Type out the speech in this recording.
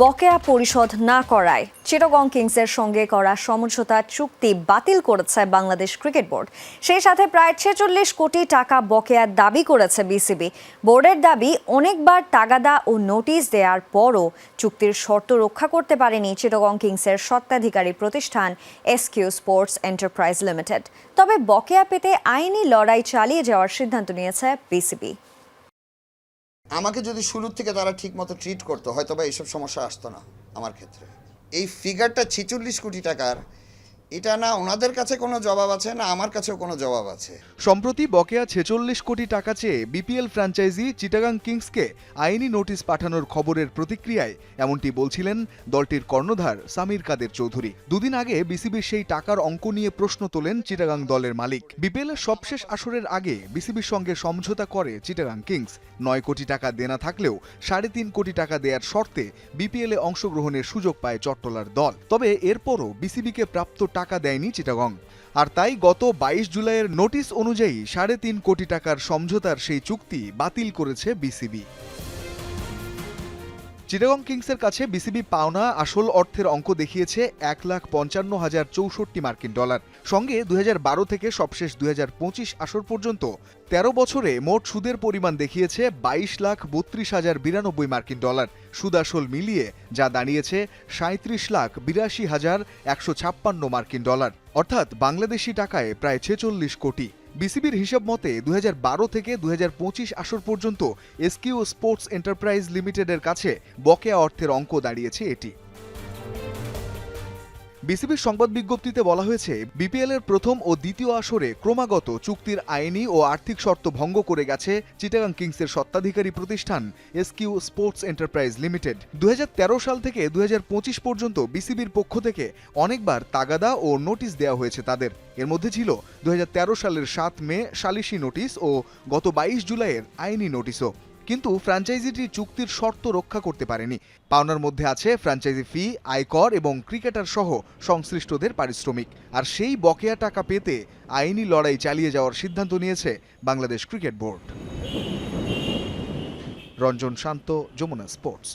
বকেয়া পরিশোধ না করায় চিটাগং কিংসের সঙ্গে করা সমঝোতা চুক্তি বাতিল করেছে বাংলাদেশ ক্রিকেট বোর্ড। সেই সাথে প্রায় ছেচল্লিশ কোটি টাকা বকেয়ার দাবি করেছে বিসিবি। বোর্ডের দাবি, অনেকবার তাগাদা ও নোটিশ দেওয়ার পরও চুক্তির শর্ত রক্ষা করতে পারেনি চিটাগং কিংসের স্বত্বাধিকারী প্রতিষ্ঠান এসকিউ স্পোর্টস এন্টারপ্রাইজ লিমিটেড। তবে বকেয়া পেতে আইনি লড়াই চালিয়ে যাওয়ার সিদ্ধান্ত নিয়েছে বিসিবি। আমাকে যদি শুরুর থেকে তারা ঠিক মতো ট্রিট করতো হয়তো বা এইসব সমস্যা আসতো না আমার ক্ষেত্রে। এই ফিগারটা ছেচল্লিশ কোটি টাকার এটা না ওনাদের কাছে কোনো জবাব আছে, না আমার কাছেও কোনো জবাব আছে। সম্প্রতি বকেয়া ছেচল্লিশ কোটি টাকা চেয়ে বিপিএল ফ্র্যাঞ্চাইজি চিটাগাং কিংসকে আইনি নোটিশ পাঠানোর খবরের প্রতিক্রিয়ায় এমনটি বলছিলেন দলটির কর্ণধার সামির কাদের চৌধুরী। দুদিন আগে বিসিবির সেই টাকার অঙ্ক নিয়ে প্রশ্ন তোলেন চিটাগাং দলের মালিক। বিপিএলের সবশেষ আসরের আগে বিসিবির সঙ্গে সমঝোতা করে চিটাগাং কিংস। নয় কোটি টাকা দেনা থাকলেও সাড়ে তিন কোটি টাকা দেওয়ার শর্তে বিপিএলে অংশগ্রহণের সুযোগ পায় চট্টলার দল। তবে এরপরও বিসিবিকে প্রাপ্ত টাকা দেয়নি চিটাগং। আর তাই গত বাইশ জুলাইয়ের নোটিশ অনুযায়ী সাড়ে তিন কোটি টাকার সমঝোতার সেই চুক্তি বাতিল করেছে বিসিবি। চিটাগং কিংসের কাছে বিসিবি পাওনা আসল অর্থের অঙ্ক দেখিয়েছে এক লাখ পঞ্চান্ন হাজার চৌষট্টি মার্কিন ডলার। সঙ্গে দু হাজার বারো থেকে সবশেষ দুই আসর পর্যন্ত তেরো বছরে মোট সুদের পরিমাণ দেখিয়েছে বাইশ লাখ বত্রিশ হাজার বিরানব্বই মার্কিন ডলার। সুদ আসল মিলিয়ে যা দাঁড়িয়েছে সাঁত্রিশ লাখ বিরাশি হাজার একশো ছাপ্পান্ন মার্কিন ডলার। অর্থাৎ বাংলাদেশি টাকায় প্রায় ছেচল্লিশ কোটি। বিসিবির হিসাব মতে দু হাজার বারো থেকে দু আসর পর্যন্ত এসকিউ স্পোর্টস এন্টারপ্রাইজ লিমিটেডের কাছে বকেয়া অর্থের অঙ্ক দাঁড়িয়েছে এটি। বিসিবির সংবাদ বিজ্ঞপ্তিতে বলা হয়েছে বিপিএল এর প্রথম ও দ্বিতীয় আসরে ক্রমাগত চুক্তির আইনি ও আর্থিক শর্ত ভঙ্গ করে গেছে চিটাগাং কিংসের স্বত্বাধিকারী প্রতিষ্ঠান এসকিউ স্পোর্টস এন্টারপ্রাইজ লিমিটেড। দু হাজার তেরো সাল থেকে দুহাজার পঁচিশ পর্যন্ত বিসিবির পক্ষ থেকে অনেকবার তাগাদা ও নোটিশ দেওয়া হয়েছে তাদের। এর মধ্যে ছিল দু হাজার তেরো সালের সাত মে সালিসি নোটিশ ও গত বাইশ জুলাইয়ের আইনি নোটিশও। কিন্তু ফ্র্যাঞ্চাইজিটি চুক্তির শর্ত রক্ষা করতে পারেনি। পাওনার মধ্যে আছে ফ্র্যাঞ্চাইজি ফি, আয়কর এবং ক্রিকেটার সহ সংশ্লিষ্টদের পারিশ্রমিক। আর সেই বকেয়া টাকা পেতে আইনি লড়াই চালিয়ে যাওয়ার সিদ্ধান্ত নিয়েছে Bangladesh cricket board. Ranjan Shanta, Jamuna sports.